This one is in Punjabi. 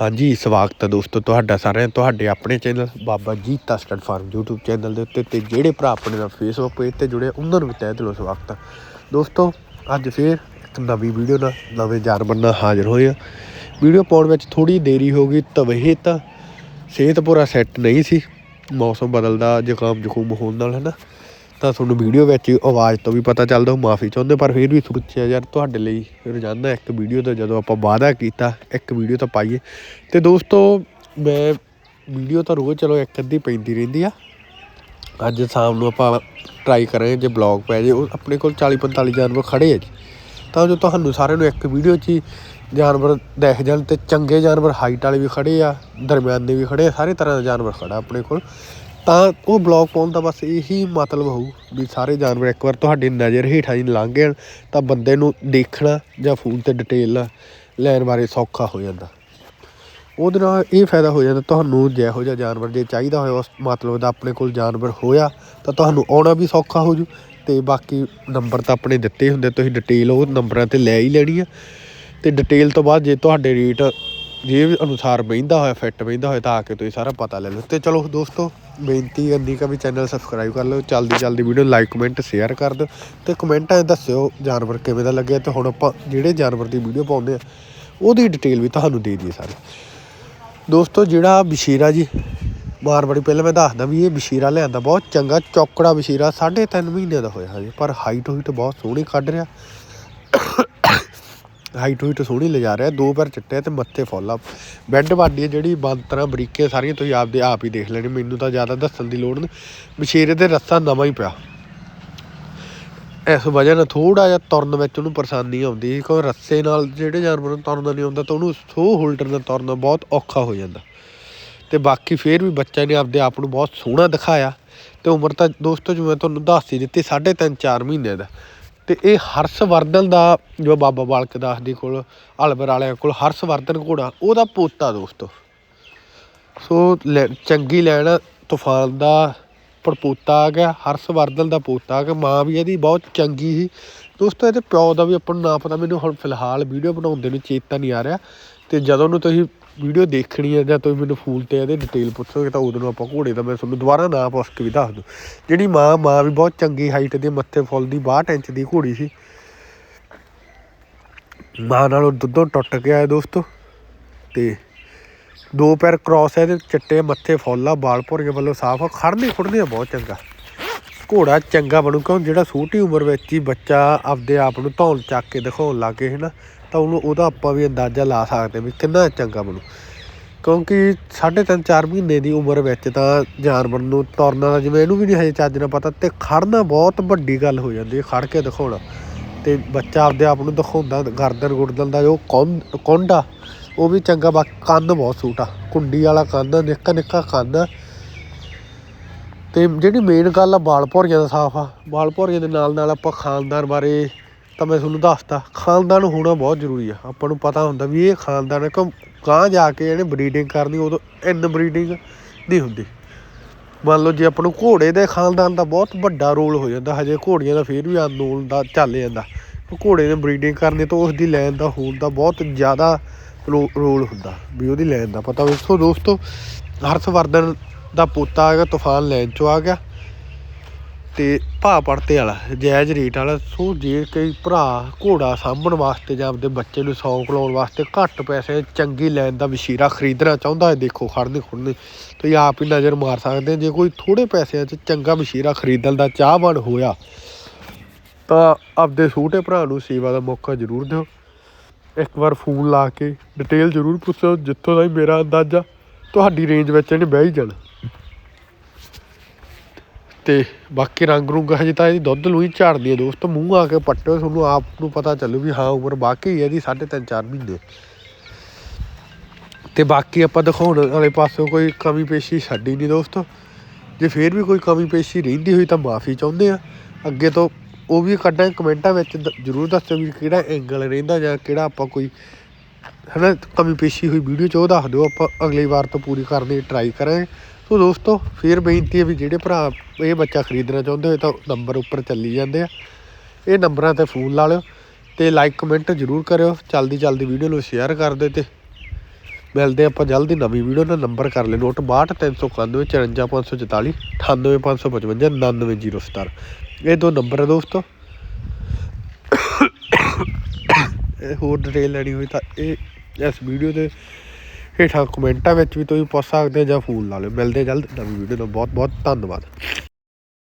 ਹਾਂਜੀ, ਸਵਾਗਤ ਹੈ ਦੋਸਤੋ ਤੁਹਾਡਾ ਸਾਰਿਆਂ ਤੁਹਾਡੇ ਆਪਣੇ channel Baba Jeeta stud farm YouTube channel ਦੇ ਉੱਤੇ ਤੇ ਜਿਹੜੇ ਭਰਾ ਆਪਣੇ ਨਾਲ Facebook ਪੇਜ ਤੇ ਜੁੜੇ ਉਹਨਾਂ ਨੂੰ ਵੀ ਤਹਿ ਦਿਲੋਂ ਸਵਾਗਤ ਹੈ। ਦੋਸਤੋ, ਅੱਜ ਫੇਰ ਇੱਕ ਨਵੀਂ ਵੀਡੀਓ ਨਾਲ ਨਵੇਂ ਜਾਨਵਰ ਨਾਲ ਹਾਜ਼ਰ ਹੋਏ ਆ। ਵੀਡੀਓ ਪਾਉਣ ਵਿੱਚ ਥੋੜੀ ਦੇਰੀ ਹੋ ਗਈ ਤਵੇ ਤਾਂ ਸਿਹਤ ਪੂਰਾ ਸੈੱਟ ਨਹੀਂ ਸੀ। ਮੌਸਮ ਬਦਲਦਾ ਜ਼ੁਕਾਮ ਜ਼ੁਕੂਮ ਹੋਣ ਨਾਲ, ਹੈ ਨਾ? ਤਾਂ ਤੁਹਾਨੂੰ ਵੀਡੀਓ ਵਿੱਚ ਆਵਾਜ਼ ਤੋਂ ਵੀ ਪਤਾ ਚੱਲਦਾ ਉਹ ਮਾਫੀ ਚਾਹੁੰਦੇ, ਪਰ ਫਿਰ ਵੀ ਸੋਚਿਆ ਯਾਰ ਤੁਹਾਡੇ ਲਈ ਰੋਜ਼ਾਨਾ ਇੱਕ ਵੀਡੀਓ ਦਾ ਜਦੋਂ ਆਪਾਂ ਵਾਅਦਾ ਕੀਤਾ, ਇੱਕ ਵੀਡੀਓ ਤਾਂ ਪਾਈਏ। ਤੇ ਦੋਸਤੋ, ਮੈਂ ਵੀਡੀਓ ਤਾਂ ਰੋਜ਼ ਚਲੋ ਇੱਕ ਅੱਧੀ ਪੈਂਦੀ ਰਹਿੰਦੀ ਆ। ਅੱਜ ਸ਼ਾਮ ਨੂੰ ਆਪਾਂ ਟਰਾਈ ਕਰਾਂਗੇ ਜੇ ਬਲੌਗ ਪੈ ਜੇ, ਉਹ ਆਪਣੇ ਕੋਲ 40 45 ਜਾਨਵਰ ਖੜੇ ਆ ਜੀ। ਤਾਂ ਜੋ ਤੁਹਾਨੂੰ ਸਾਰਿਆਂ ਨੂੰ ਇੱਕ ਵੀਡੀਓ 'ਚ ਹੀ ਜਾਨਵਰ ਦੇਖ ਜਾਣ ਤੇ ਚੰਗੇ ਜਾਨਵਰ ਹਾਈਟ ਵਾਲੇ ਵੀ ਖੜੇ ਆ, ਦਰਮਿਆਨੇ ਵੀ ਖੜੇ ਆ, ਸਾਰੇ ਤਰ੍ਹਾਂ ਦਾ ਜਾਨਵਰ ਖੜਾ ਆਪਣੇ ਕੋਲ। ਤਾਂ ਉਹ ਬਲੌਗ ਪਾਉਣ ਦਾ ਬਸ ਇਹੀ ਮਤਲਬ ਹੋਊ ਵੀ ਸਾਰੇ ਜਾਨਵਰ ਇੱਕ ਵਾਰ ਤੁਹਾਡੀ ਨਜ਼ਰ ਹੇਠਾਂ ਹੀ ਲੰਘ ਗਏ ਤਾਂ ਬੰਦੇ ਨੂੰ ਦੇਖਣਾ ਜਾਂ ਫੋਨ ਤੇ ਡਿਟੇਲ ਲੈਣ ਬਾਰੇ ਸੌਖਾ ਹੋ ਜਾਂਦਾ। ਉਹਦੇ ਨਾਲ ਇਹ ਫਾਇਦਾ ਹੋ ਜਾਂਦਾ ਤੁਹਾਨੂੰ ਜਿਹੋ ਜਿਹਾ ਜਾਨਵਰ ਜੇ ਚਾਹੀਦਾ ਹੋਇਆ, ਉਸ ਮਤਲਬ ਦਾ ਆਪਣੇ ਕੋਲ ਜਾਨਵਰ ਹੋਇਆ, ਤਾਂ ਤੁਹਾਨੂੰ ਆਉਣਾ ਵੀ ਸੌਖਾ ਹੋ ਜੂ ਤੇ ਬਾਕੀ ਨੰਬਰ ਤਾਂ ਆਪਣੇ ਦਿੱਤੇ ਹੁੰਦੇ, ਤੁਸੀਂ ਡਿਟੇਲ ਉਹ ਨੰਬਰਾਂ ਤੇ ਲੈ ਹੀ ਲੈਣੀ ਆ। ਤੇ ਡਿਟੇਲ ਤੋਂ ਬਾਅਦ ਜੇ ਤੁਹਾਡੇ ਰੇਟ ਜੇ ਅਨੁਸਾਰ ਬਹਿੰਦਾ ਹੋਇਆ ਫਿੱਟ ਬਹਿੰਦਾ ਹੋਇਆ ਤਾਂ ਆ ਕੇ ਤੁਸੀਂ ਸਾਰਾ ਪਤਾ ਲੈ ਲਓ। ਤੇ ਚਲੋ ਦੋਸਤੋ, ਬੇਨਤੀ ਕਰਨੀ ਕਾ ਵੀ ਚੈਨਲ ਸਬਸਕ੍ਰਾਈਬ ਕਰ ਲਓ, ਜਲਦੀ ਜਲਦੀ ਵੀਡੀਓ ਲਾਈਕ ਕਮੈਂਟ ਸ਼ੇਅਰ ਕਰ ਦਿਓ ਤੇ ਕਮੈਂਟਾਂ 'ਚ ਦੱਸਿਓ ਜਾਨਵਰ ਕਿਵੇਂ ਦਾ ਲੱਗਿਆ ਤੇ ਹੁਣ ਆਪਾਂ ਜਿਹੜੇ ਜਾਨਵਰ ਦੀ ਵੀਡੀਓ ਪਾਉਂਦੇ ਆ, ਉਹਦੀ ਡਿਟੇਲ ਵੀ ਤੁਹਾਨੂੰ ਦੇ ਦਈਏ ਸਾਰੀ। ਦੋਸਤੋ, ਜਿਹੜਾ ਬਸ਼ੀਰਾ ਜੀ ਮਾਰਵਾੜੀ ਪਹਿਲਾਂ ਮੈਂ ਦੱਸਦਾ ਵੀ ਇਹ ਬਸ਼ੀਰਾ ਲਿਆਂਦਾ, ਬਹੁਤ ਚੰਗਾ ਚੌਕੜਾ ਬਸ਼ੀਰਾ 3.5 ਮਹੀਨੇ ਦਾ ਹੋਇਆ ਹਜੇ, ਪਰ ਹਾਈਟ ਹੋਈਟ ਬਹੁਤ ਸੋਹਣੀ ਕੱਢ ਰਿਹਾ। ਹਾਈਟ ਹੋਈਟ ਸੋਹਣੀ ਲਿਜਾ ਰਿਹਾ, ਦੋ ਪੈਰ ਚਿੱਟੇ ਤੇ ਮੱਥੇ ਫੁੱਲ ਆ। ਬੈੱਡ ਬਾਡੀ ਜਿਹੜੀ, ਬਾਂਤਰਾਂ ਬਰੀਕੇ ਸਾਰੀਆਂ ਤੁਸੀਂ ਆਪਦੇ ਆਪ ਹੀ ਦੇਖ ਲੈਣੀ, ਮੈਨੂੰ ਤਾਂ ਜ਼ਿਆਦਾ ਦੱਸਣ ਦੀ ਲੋੜ ਨਹੀਂ ਬਸ਼ੀਰੇ 'ਤੇ ਰੱਸਾ ਨਵਾਂ ਹੀ ਪਿਆ। ਇਸ ਵਜ੍ਹਾ ਨਾਲ ਥੋੜਾ ਜਿਹਾ ਤੁਰਨ ਵਿੱਚ ਉਹਨੂੰ ਪਰੇਸ਼ਾਨੀ ਆਉਂਦੀ ਸੀ, ਕਿਉਂਕਿ ਰੱਸੇ ਨਾਲ ਜਿਹੜੇ ਜਾਨਵਰ ਨੂੰ ਤੁਰਨਾ ਨਹੀਂ ਆਉਂਦਾ, ਤਾਂ ਉਹਨੂੰ ਸੋ ਹੋਲਡਰ ਨਾਲ ਤੁਰਨਾ ਬਹੁਤ ਔਖਾ ਹੋ ਜਾਂਦਾ। ਤੇ ਬਾਕੀ ਫੇਰ ਵੀ ਬੱਚਾ ਨੇ ਆਪਦੇ ਆਪ ਨੂੰ ਬਹੁਤ ਸੋਹਣਾ ਦਿਖਾਇਆ। ਤੇ ਉਮਰ ਤਾਂ ਦੋਸਤੋ ਜਿਵੇਂ ਤੁਹਾਨੂੰ ਦੱਸ ਹੀ ਦਿੱਤੀ 3.5 4 ਮਹੀਨੇ ਦਾ। ਤੇ ਇਹ ਹਰਸ਼ਵਰਧਨ ਦਾ, ਜੋ ਬਾਬਾ ਬਾਲਕ ਦਾਸ ਜੀ ਕੋਲ, ਅਲਵਰ ਵਾਲਿਆਂ ਕੋਲ ਹਰਸ਼ਵਰਧਨ ਘੋੜਾ, ਉਹਦਾ ਪੋਤਾ ਦੋਸਤੋ। ਸੋ ਲੈ- ਚੰਗੀ ਲੈਣ, ਤੂਫਾਨ ਦਾ ਪੜਪੋਤਾ ਆ ਗਿਆ, ਹਰਸ਼ਵਰਧਨ ਦਾ ਪੋਤਾ ਆ ਗਿਆ, ਮਾਂ ਵੀ ਇਹਦੀ ਬਹੁਤ ਚੰਗੀ ਸੀ। ਦੋਸਤੋ, ਇਹਦੇ ਪਿਓ ਦਾ ਵੀ ਆਪਾਂ ਨੂੰ ਨਾ ਪਤਾ, ਮੈਨੂੰ ਹੁਣ ਫਿਲਹਾਲ ਵੀਡੀਓ ਬਣਾਉਂਦੇ ਨੂੰ ਚੇਤਾ ਨਹੀਂ ਆ ਰਿਹਾ। ਤੇ ਜਦੋਂ ਨੂੰ ਤੁਸੀਂ ਵੀਡੀਓ ਦੇਖਣੀ ਹੈ ਜਾਂ ਤੁਸੀਂ ਮੈਨੂੰ ਫੂਲ ਤੇ ਇਹਦੇ ਡਿਟੇਲ ਪੁੱਛੋਗੇ ਤਾਂ ਉਦੋਂ ਆਪਾਂ ਘੋੜੇ ਦਾ ਮੈਂ ਤੁਹਾਨੂੰ ਦੁਬਾਰਾ ਨਾਂ ਪੁੱਛ ਕੇ ਵੀ ਦੱਸ ਦੂੰ। ਜਿਹੜੀ ਮਾਂ ਮਾਂ ਵੀ ਬਹੁਤ ਚੰਗੀ ਹਾਈਟ ਦੇ, ਮੱਥੇ ਫੁੱਲ ਦੀ 62 ਇੰਚ ਦੀ ਘੋੜੀ ਸੀ। ਮਾਂ ਨਾਲੋਂ ਦੁੱਧੋਂ ਟੁੱਟ ਗਿਆ ਹੈ ਦੋਸਤੋ। ਤੇ ਦੋ ਪੈਰ ਕ੍ਰਾਸ ਹੈ ਇਹਦੇ ਚਿੱਟੇ ਮੱਥੇ ਫੁੱਲ ਆ ਬਾਲ ਭੁਰੀਏ ਵੱਲੋਂ ਸਾਫ਼ ਆ ਖੜਨੇ ਖੁੜਨੇ ਆ ਬਹੁਤ ਚੰਗਾ। ਘੋੜਾ ਚੰਗਾ ਬਣੂ ਕਿਉਂ ਜਿਹੜਾ ਛੋਟੀ ਉਮਰ ਵਿੱਚ ਹੀ ਬੱਚਾ ਆਪਦੇ ਆਪ ਨੂੰ ਧੌਣ ਚੱਕ ਕੇ ਦਿਖਾਉਣ ਲੱਗੇ ਹੈ ਨਾ ਤਾਂ ਉਹਨੂੰ ਉਹਦਾ ਆਪਾਂ ਵੀ ਅੰਦਾਜ਼ਾ ਲਾ ਸਕਦੇ ਵੀ ਕਿੰਨਾ ਚੰਗਾ ਬਣੂ। ਕਿਉਂਕਿ 3.5 4 ਮਹੀਨੇ ਦੀ ਉਮਰ ਵਿੱਚ ਤਾਂ ਜਾਨਵਰ ਨੂੰ ਤੁਰਨਾ ਦਾ ਜਿਵੇਂ ਇਹਨੂੰ ਵੀ ਨਹੀਂ ਹਜੇ ਚੱਜ ਨਾਲ ਪਤਾ ਤੇ ਖੜਨਾ ਬਹੁਤ ਵੱਡੀ ਗੱਲ ਹੋ ਜਾਂਦੀ ਹੈ ਖੜ ਕੇ ਦਿਖਾਉਣਾ। ਤੇ ਬੱਚਾ ਆਪਦੇ ਆਪ ਨੂੰ ਦਿਖਾਉਂਦਾ, ਗਰਦਨ ਗੁਰਦਨ ਦਾ ਜੋ ਕੌਂਡ ਕੌਂਡਾ ਉਹ ਵੀ ਚੰਗਾ, ਬਾਕੀ ਕੰਨ ਬਹੁਤ ਸੂਟਾ ਕੁੰਡੀ ਵਾਲਾ ਕੰਨ, ਨਿੱਕਾ ਨਿੱਕਾ ਕੰਨ। ਆ। ਤੇ ਜਿਹੜੀ ਮੇਨ ਗੱਲ ਆ, ਬਾਲ ਭੌਰੀਆਂ ਦਾ ਸਾਫ਼ ਆ। ਬਾਲ ਭੌਰੀਆਂ ਦੇ ਨਾਲ ਨਾਲ ਆਪਾਂ ਖਾਨਦਾਨ ਬਾਰੇ ਤਾਂ ਮੈਂ ਤੁਹਾਨੂੰ ਦੱਸਤਾ, ਖਾਨਦਾਨ ਹੋਣਾ ਬਹੁਤ ਜ਼ਰੂਰੀ ਆ। ਆਪਾਂ ਨੂੰ ਪਤਾ ਹੁੰਦਾ ਵੀ ਇਹ ਖਾਨਦਾਨ ਹੈ ਕਿ ਗਾਂ ਜਾ ਕੇ ਇਹਨੇ ਬਰੀਡਿੰਗ ਕਰਨੀ, ਉਦੋਂ ਇਨ ਬਰੀਡਿੰਗ ਨਹੀਂ ਹੁੰਦੀ। ਮੰਨ ਲਓ ਜੇ ਆਪਾਂ ਨੂੰ ਘੋੜੇ ਦੇ ਖਾਨਦਾਨ ਦਾ ਬਹੁਤ ਵੱਡਾ ਰੋਲ ਹੋ ਜਾਂਦਾ, ਹਜੇ ਘੋੜੀਆਂ ਦਾ ਫੇਰ ਵੀ ਅੰਦੋਲਨ ਦਾ ਚੱਲ ਜਾਂਦਾ। ਘੋੜੇ ਨੇ ਬਰੀਡਿੰਗ ਕਰਨੀ ਤਾਂ ਉਸ ਦੀ ਲੈਣ ਦਾ, ਹੋਣ ਦਾ ਬਹੁਤ ਜ਼ਿਆਦਾ ਰੋ- ਰੋਲ ਹੁੰਦਾ, ਵੀ ਉਹਦੀ ਲੈਣ ਦਾ। ਪਤਾ ਵੇਖੋ ਦੋਸਤੋ, ਹਰਸ਼ਵਰਧਨ ਦਾ ਪੋਤਾ ਆ ਗਿਆ ਤੂਫਾਨ ਲੈਣ ਚੋਂ ਆ ਗਿਆ। ਤੇ ਭਾਅ ਪੜਤੇ ਵਾਲਾ ਜਾਇਜ਼ ਰੇਟ ਵਾਲਾ, ਸੋ ਜੇ ਕੋਈ ਭਰਾ ਘੋੜਾ ਸਾਂਭਣ ਵਾਸਤੇ ਜਾਂ ਆਪਦੇ ਬੱਚੇ ਨੂੰ ਸੌਂਕ ਲਾਉਣ ਵਾਸਤੇ ਘੱਟ ਪੈਸੇ 'ਚ ਚੰਗੀ ਲੈਣ ਦਾ ਵਸ਼ੀਰਾ ਖਰੀਦਣਾ ਚਾਹੁੰਦਾ ਹੈ, ਦੇਖੋ ਖੜਨੇ ਖੁੜਨੇ ਤੁਸੀਂ ਆਪ ਹੀ ਨਜ਼ਰ ਮਾਰ ਸਕਦੇ ਜੇ ਕੋਈ ਥੋੜੇ ਪੈਸਿਆਂ 'ਚ ਚੰਗਾ ਵਸ਼ੀਰਾ ਖਰੀਦਣ ਦਾ ਚਾਹਵਾਨ ਹੋਇਆ, ਤਾਂ ਆਪਦੇ ਛੋਟੇ ਭਰਾ ਨੂੰ ਸੇਵਾ ਦਾ ਮੌਕਾ ਜ਼ਰੂਰ ਦਿਓ। ਇੱਕ ਵਾਰ ਫੋਨ ਲਾ ਕੇ ਡਿਟੇਲ ਜ਼ਰੂਰ ਪੁੱਛੋ, ਜਿੱਥੋਂ ਦਾ ਮੇਰਾ ਅੰਦਾਜ਼ਾ, ਤੁਹਾਡੀ ਰੇਂਜ ਵਿੱਚ ਇਹਨੇ ਬਹਿ ਹੀ ਜਾਣਾ। ਤੇ ਬਾਕੀ ਰੰਗ ਰੁੰਗ ਹਜੇ ਤਾਂ ਇਹਦੀ ਦੁੱਧ ਲੂਈ ਝਾੜਦੀ ਹੈ ਦੋਸਤੋ, ਮੂੰਹ ਆ ਕੇ ਪੱਟਿਓ, ਤੁਹਾਨੂੰ ਆਪ ਨੂੰ ਪਤਾ ਚੱਲੂ ਵੀ ਹਾਂ ਉਮਰ ਬਾਕੀ ਇਹਦੀ 3.5 4 ਮਹੀਨੇ। ਤੇ ਬਾਕੀ ਆਪਾਂ ਦਿਖਾਉਣ ਵਾਲੇ ਪਾਸੋਂ ਕੋਈ ਕਮੀ ਪੇਸ਼ੀ ਛੱਡੀ ਨਹੀਂ ਦੋਸਤੋ। ਜੇ ਫੇਰ ਵੀ ਕੋਈ ਕਮੀ ਪੇਸ਼ੀ ਰਹਿੰਦੀ ਹੋਈ ਤਾਂ ਮਾਫੀ ਚਾਹੁੰਦੇ ਆ। ਅੱਗੇ ਤੋਂ ਉਹ ਵੀ ਕੱਢਾਂਗੇ ਕਮੈਂਟਾਂ ਵਿੱਚ ਜ਼ਰੂਰ ਦੱਸਿਓ ਵੀ ਕਿਹੜਾ ਐਂਗਲ ਰਹਿੰਦਾ ਜਾਂ ਕਿਹੜਾ ਆਪਾਂ ਕੋਈ ਹਨਾ ਕਮੀ ਪੇਸ਼ੀ ਹੋਈ ਵੀਡੀਓ 'ਚ ਉਹ ਦੱਸ ਦਿਓ, ਆਪਾਂ ਅਗਲੀ ਵਾਰ ਤੋਂ ਪੂਰੀ ਕਰਨ ਦੀ ਟਰਾਈ ਕਰਾਂਗੇ। ਸੋ ਦੋਸਤੋ, ਫੇਰ ਬੇਨਤੀ ਹੈ ਵੀ ਜਿਹੜੇ ਭਰਾ ਇਹ ਬੱਚਾ ਖਰੀਦਣਾ ਚਾਹੁੰਦੇ ਹੋਏ ਤਾਂ ਨੰਬਰ ਉੱਪਰ ਚੱਲੀ ਜਾਂਦੇ ਆ। ਇਹ ਨੰਬਰਾਂ ਤੇ ਫੋਨ ਲਾ ਲਿਓ ਤੇ ਲਾਈਕ ਕਮੈਂਟ ਜ਼ਰੂਰ ਕਰਿਓ। ਜਲਦੀ ਜਲਦੀ ਵੀਡੀਓ ਨੂੰ ਸ਼ੇਅਰ ਕਰ ਦਿਓ ਤੇ ਮਿਲਦੇ ਆਪਾਂ ਜਲਦੀ ਨਵੀਂ ਵੀਡੀਓ ਨਾਲ ਨੰਬਰ ਕਰ ਲੈ ਨੋਟ 62391 54544 98555 99070 ਇਹ ਦੋ ਨੰਬਰ ਹੈ ਦੋਸਤੋ। ਇਹ ਹੋਰ ਡਿਟੇਲ ਲੈਣੀ ਹੋਈ ਤਾਂ ਇਹ ਇਸ ਵੀਡੀਓ ਦੇ ਹੇਠਾਂ ਕਮੈਂਟਾਂ ਵਿੱਚ ਵੀ ਤੁਸੀਂ ਪੁੱਛ ਸਕਦੇ ਹੋ ਜਾਂ ਫੋਨ ਲਾ ਲਿਓ। ਮਿਲਦੇ ਜਲਦ ਨਵੀਂ ਵੀਡੀਓ ਨਾਲ। ਬਹੁਤ ਬਹੁਤ ਧੰਨਵਾਦ।